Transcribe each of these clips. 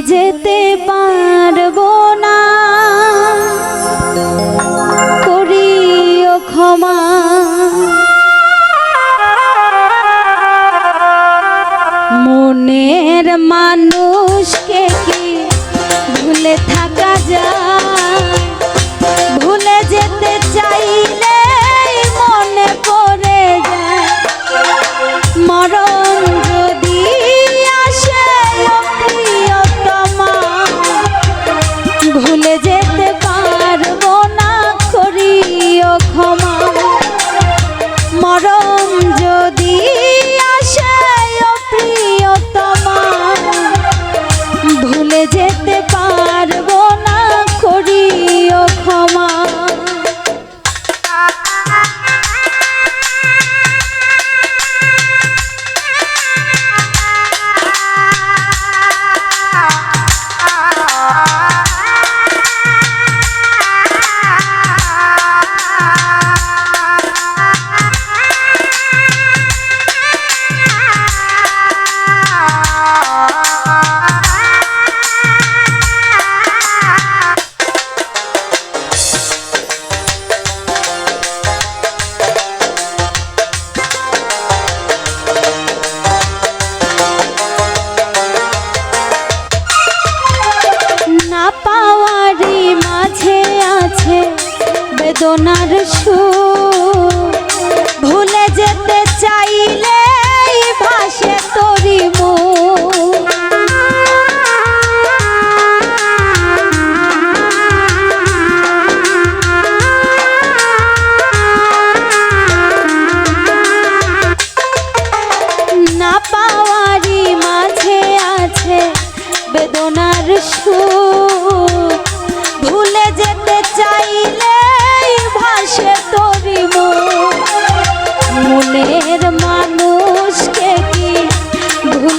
যেতে পারব না। করিও ক্ষমা। মনের মানুষ বেদনার সুর।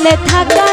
চলে থাকা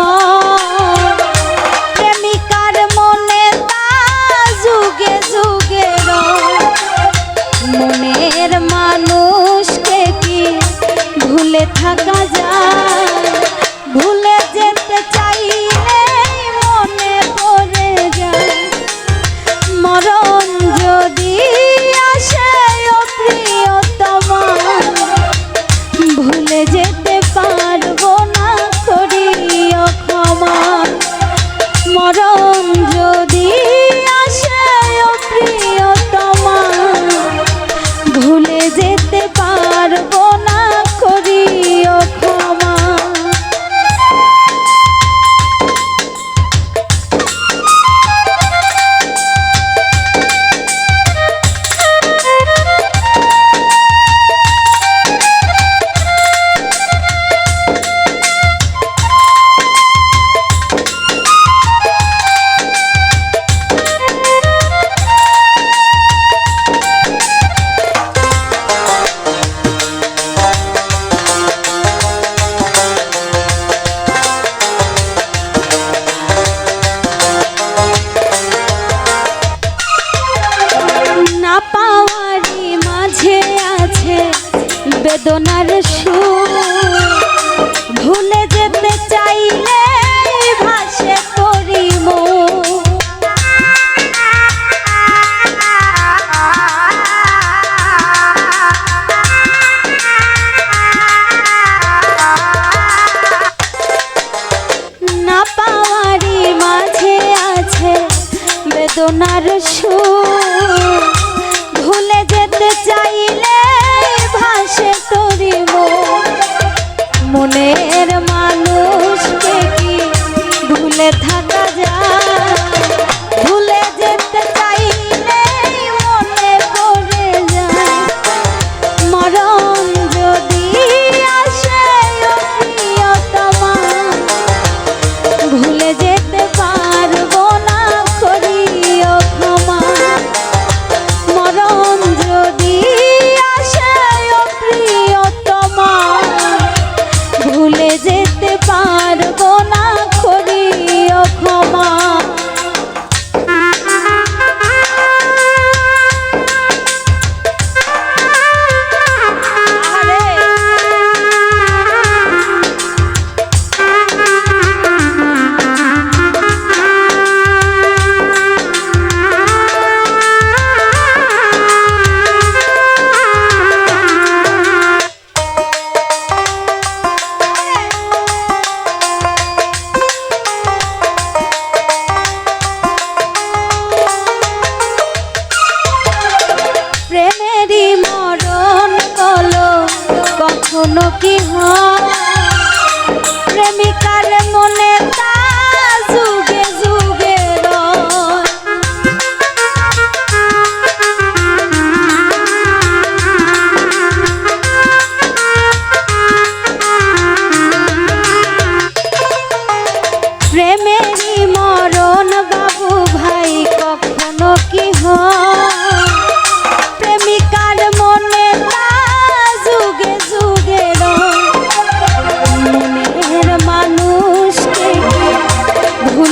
থাকা যায়। বেদনার সু ভুলে যেতে চা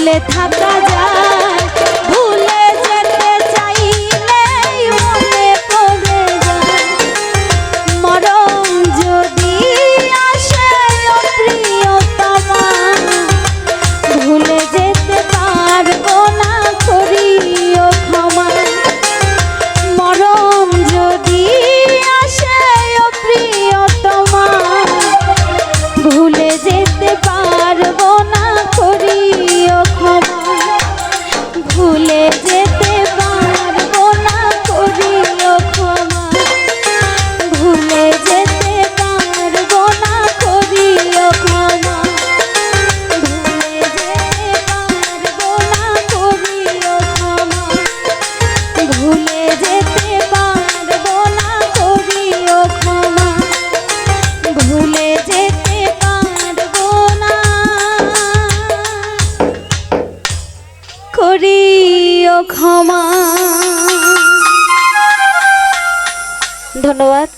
ভুলে থাকা ক্ষমা। ধন্যবাদ।